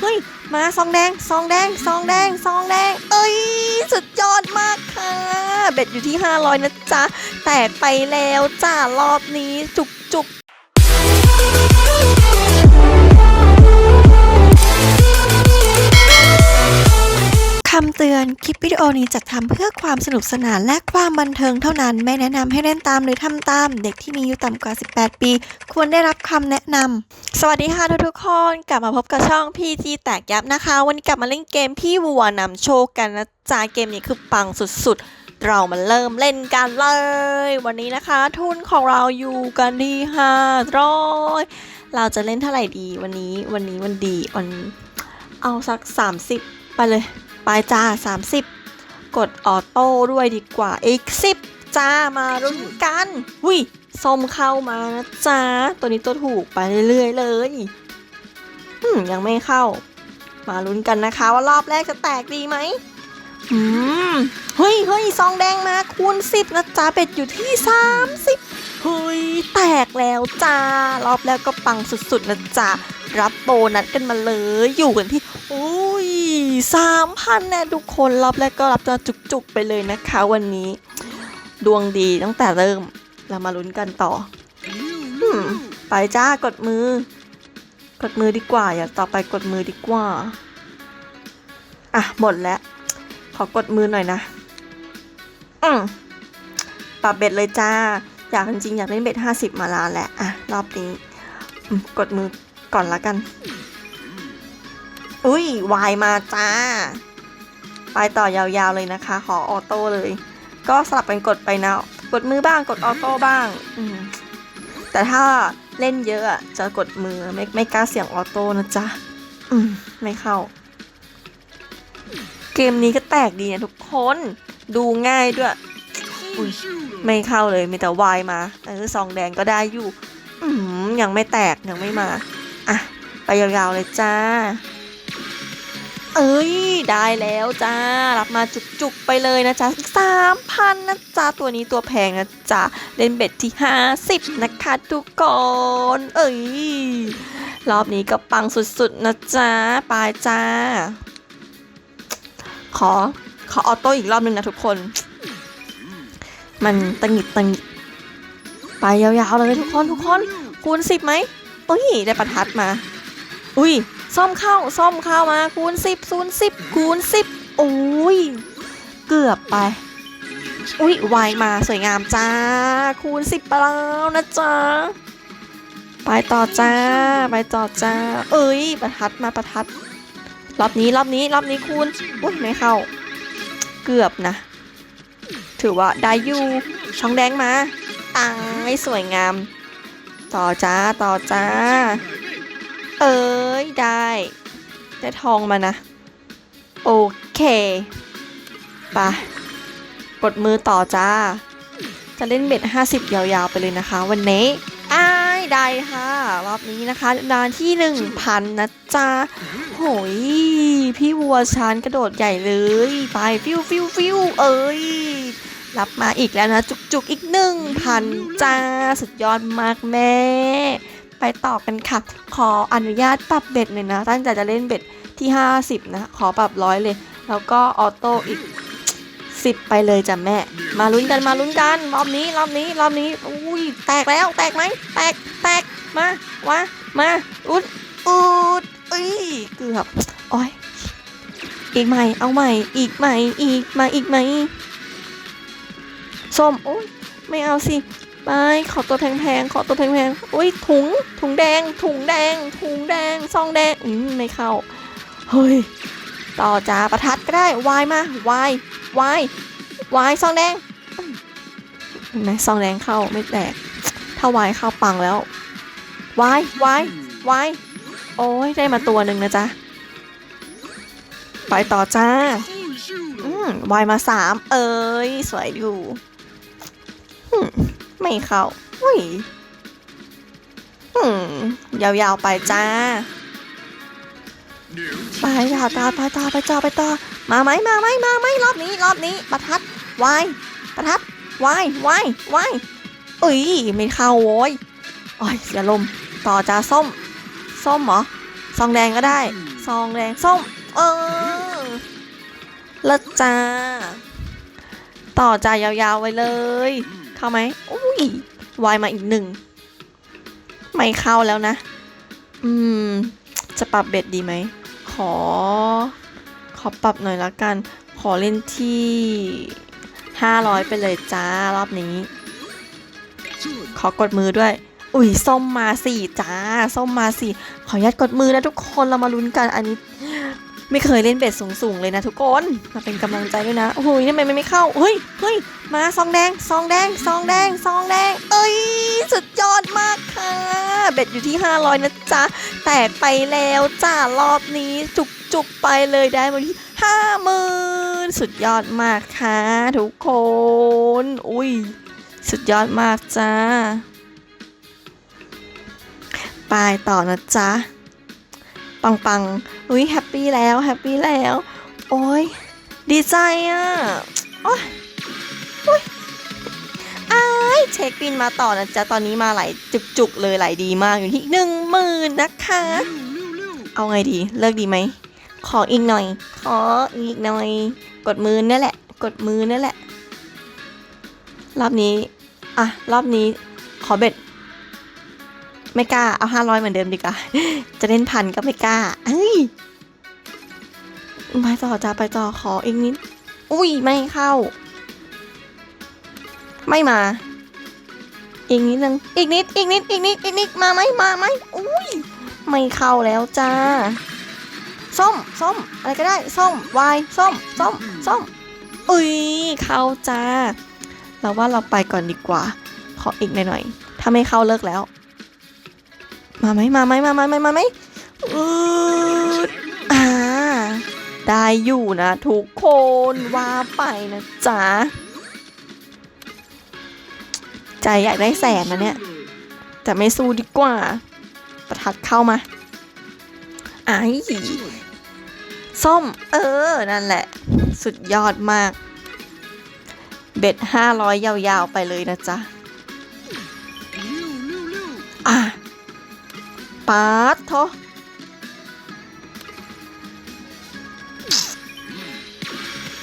เฮ้ย มาซองแดงซองแดงซองแดงซองแดง เอ้ย สุดยอดมากค่ะ เบ็ดอยู่ที่ 500 นะจ๊ะ แตกไปแล้วจ้ารอบนี้จุกจุก เตือน คลิปวิดีโอนี้จัดทำเพื่อความสนุกสนานและความบันเทิงเท่านั้น ไม่แนะนำให้เล่นตามหรือทำตาม เด็กที่มีอายุต่ำกว่า 18 ปี ควรได้รับคำแนะนำ สวัสดีค่ะทุกๆคน กลับมาพบกับช่อง PG แตกยับนะคะ วันนี้กลับมาเล่นเกมพี่วัวนำโชคกันนะจ๊ะเกมนี้คือปังสุดๆ เรามาเริ่มเล่นกันเลย วันนี้นะคะ ทุนของเราอยู่กันที่500เราจะเล่นเท่าไหร่ดีวันนี้วันนี้วันดีวันเอาสัก 30 ไปเลย ไปจ้า 30 กดออโต้ด้วยดีกว่าอีก10จ้ามารุ่นกันหุยส้มเข้ามานะจ้าตัวนี้ตัวถูกไปเรื่อยๆเลยอืมยังไม่เข้า มาลุ้นกันนะคะว่ารอบแรกจะแตกดีไหมอืมเฮ้ยเฮ้ยซองแดงมาคูณ10นะจ้าเป็ดอยู่ที่ 30เฮ้ยแตกแล้วจ้ารอบแรกก็ปังสุดๆนะจ๊ะรับโบนัสกันมาเลยอยู่กันที่อุ้ ยสามพันนะทุกคนรอบแรกก็รับจะจุกๆไปเลยนะคะ วันนี้ ดวงดีตั้งแต่เริ่ม เรามาลุ้นกันต่ออไปจ้ากดมือ กดมือดีกว่า อย่าต่อไปกดมือดีกว่า อะ หมดแล้ว ขอกดมือหน่อยนะ อืมปรับเบ็ดเลยจ้า อยากจริงๆอยากเล่นเบ็ดห้าสิบมาลานแหละ อะ รอบนี้กดมือก่อนละกัน อุ้ยวายมาจ้า ไปต่อยาวๆเลยนะคะ ขอออโต้เลย ก็สลับกันกดไปนะ กดมือบ้างกดออโต้บ้าง อืมแต่ถ้าเล่นเยอะจะกดมือไม่ไม่กล้าเสี่ยงออโต้นะจ๊ะ อืม ไม่เข้า เกมนี้ก็แตกดีนะทุกคน ดูง่ายด้วย อุ้ยไม่เข้าเลยมีแต่วายมาเออซองแดงก็ได้อยู่ อืมยังไม่แตกยังไม่มา อะ ไปยาวๆเลยจ้า เอ้ย ได้แล้วจ้า รับมาจุกๆไปเลยนะจ๊ะสามพันนะจ๊ะ ตัวนี้ตัวแพงนะจ๊ะ เล่นเบ็ดที่ห้าสิบนะคะทุกคนเอ้ย รอบนี้ก็ปังสุดๆนะจ๊ะไปจ้า ขอ ขอออโต้อีกรอบหนึ่งนะทุกคน มันตังหิดตังหิดไปยาวๆเลยทุกคนทุกคน คูณสิบไหมอุ้ยได้ประทัดมา อุ้ย ซ่อมเข้าซ่อมเข้ามาคูณสิบศูนย์สิบคูณสิบโอ้ยเกือบไป อุ้ยวายมาสวยงามจ้า คูณสิบไปแล้วนะจ๊ะไปต่อจ้า ไปต่อจ้า เอ้ยประทัดมาประทัดรอบนี้รอบนี้รอบนี้คูณอุ้ยไม่เข้า เกือบนะ ถือว่าได้อยู่ช่องแดงมาตังไม่สวยงาม ต่อจ้าต่อจ้า ได้ ได้ทองมานะ โอเคไปกดมือต่อจ้า จะเล่นเบ็ด 50 ยาวๆ ไปเลยนะคะ วันนี้อ้ายได้ค่ะ รอบนี้นะคะดานที่ 1,000 นะจ๊ะโหย พี่วัวชานกระโดดใหญ่เลย ไปฟิวฟิวฟิวเอ้ย รับมาอีกแล้วนะ จุกๆอีกหนึ่งพันจ้า สุดยอดมากแม่ ไปต่อกันค่ะ ขออนุญาตปรับเบ็ดหน่อยนะ ตั้งใจจะเล่นเบ็ดที่ 50 นะ ขอปรับร้อยเลย แล้วก็ออโต้อีก 10 ไปเลยจ้ะแม่ มาลุ้นกันมาลุ้นกัน รอบนี้รอบนี้รอบนี้อุ้ยแตกแล้วแตกไหมแตกแตกมามามาอุดอุดเอ้ยเกือบโอ้ยอีกใหม่เอาใหม่อีกใหม่อีกมาอีกไหมส้มโอ้ยไม่เอาสิ ไปขอตัวแพงๆ ขอตัวแพงๆ อุ้ยถุง ถุงแดง ถุงแดง ถุงแดง ซองแดง อืมไม่เข้า เฮ้ย ต่อจ้าประทัดก็ได้ วายมาวายวายวายซองแดงเห็นไหมซองแดงเข้าไม่แตก ถ้าวายเข้าปังแล้ว วายวายวาย โอ้ยได้มาตัวหนึ่งนะจ๊ะ ไปต่อจ้า อืมวายมาสาม เอ้ย สวยอยู่ ไม่เข้าอุ้ยอืมยาวๆไปจ้าไปต่อต่อไปต่อไปต่อไปต่อมาไหมมาไหมมาไหมรอบนี้รอบนี้ประทัดวายประทัดวายวายวายเอ้ยไม่เข้าโว้ยโอ้ยเสียลมต่อจ้าส้ม ส้มเหรอซองแดงก็ได้ซองแดงส้ม เออเลิศจ้า ต่อจ่ายยาวๆไว้เลย เข้าไหมอุ้ยวายมาอีกหนึ่ง ไม่เข้าแล้วนะ อืม จะปรับเบ็ดดีไหม ขอ ขอปรับหน่อยละกัน ขอเล่นที่500ไปเลยจ้ารอบนี้ ขอกดมือด้วย อุ้ยส้มมาสี่จ้า ส้มมาสี่ ขออนุญาตกดมือนะทุกคน เรามาลุ้นกัน อันนี้ ไม่เคยเล่นเบ็ดสูงๆเลยนะทุกคนมาเป็นกำลังใจด้วยนะโอ้โหทำไมมันไม่เข้าเฮ้ยเฮ้ยมาซองแดงซองแดงซองแดงซองแดง เอ้ยสุดยอดมากค่ะเบ็ดอยู่ที่ 500 นะจ๊ะแตกไปแล้วจ้ารอบนี้จุกๆไปเลยได้มาที่ห้าหมื่นสุดยอดมากค่ะทุกคน อุ้ยสุดยอดมากจ้าไปต่อนะจ๊ะปังปัง อุ้ยแฮปปี้แล้วแฮปปี้แล้ว โอ้ยดีใจอะ โอ้ยโอ้ยอ้ายเช็คบินมาต่อนะจ๊ะ ตอนนี้มาไหลายจุกๆเลยไหลดีมากอยู่ที่หนึ่งหมื่นนะคะ เอาไงดีเลิกดีไหม ขออีกหน่อย ขออีกหน่อย กดมือนี่นแหละ กดมือนี่นแหละ รอบนี้ อะ รอบนี้ขอเบ็ด ไม่กล้า เอาห้าร้อยเหมือนเดิมดีกว่า จะเล่นพันก็ไม่กล้า เฮ้ยไปต่อจ้าไปต่อขออีกนิด อุ้ยไม่เข้า ไม่มา อีกนิดนึง อีกนิด อีกนิด อีกนิด อีกนิด มาไหมมาไหมอุ้ย ไม่เข้าแล้วจ้า ส้ม ส้ม อะไรก็ได้ ส้ม วาย ส้ม ส้ม ส้ม อุ้ย เข้าจ้า เราว่าเราไปก่อนดีกว่า ขออีกหน่อยๆ ถ้าไม่เข้าเลิกแล้ว มาไหมมาไหมมาไหมมาไหมอืดอ่าได้อยู่นะทุกคนว่าไปนะจ๊ะใจอยากได้แสนนะเนี่ยแต่ไม่สู้ดีกว่า ประทัดเข้ามาไอ้ส้ม เออ นั่นแหละ สุดยอดมาก เบ็ดห้าร้อยยาวๆ ไปเลยนะจ๊ะ อะ ปาดโท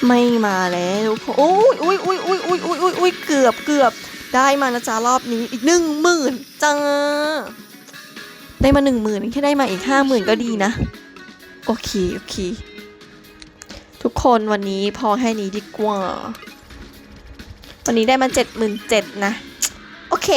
ไม่มาแล้วโอ้ยอุ้ยอุ้ยอุ้ยอุ้ยอุ้ยอุ้ยอุ้ยเกือบเกือบได้มานะจ๊ะรอบนี้อีกหนึ่งหมื่นจ้าได้มาหนึ่งหมื่นแค่ได้มาอีกห้าหมื่นก็ดีนะ โอเค โอเค ทุกคนวันนี้พอแค่นี้ดีกว่า วันนี้ได้มาเจ็ดหมื่นเจ็ดนะ โอเค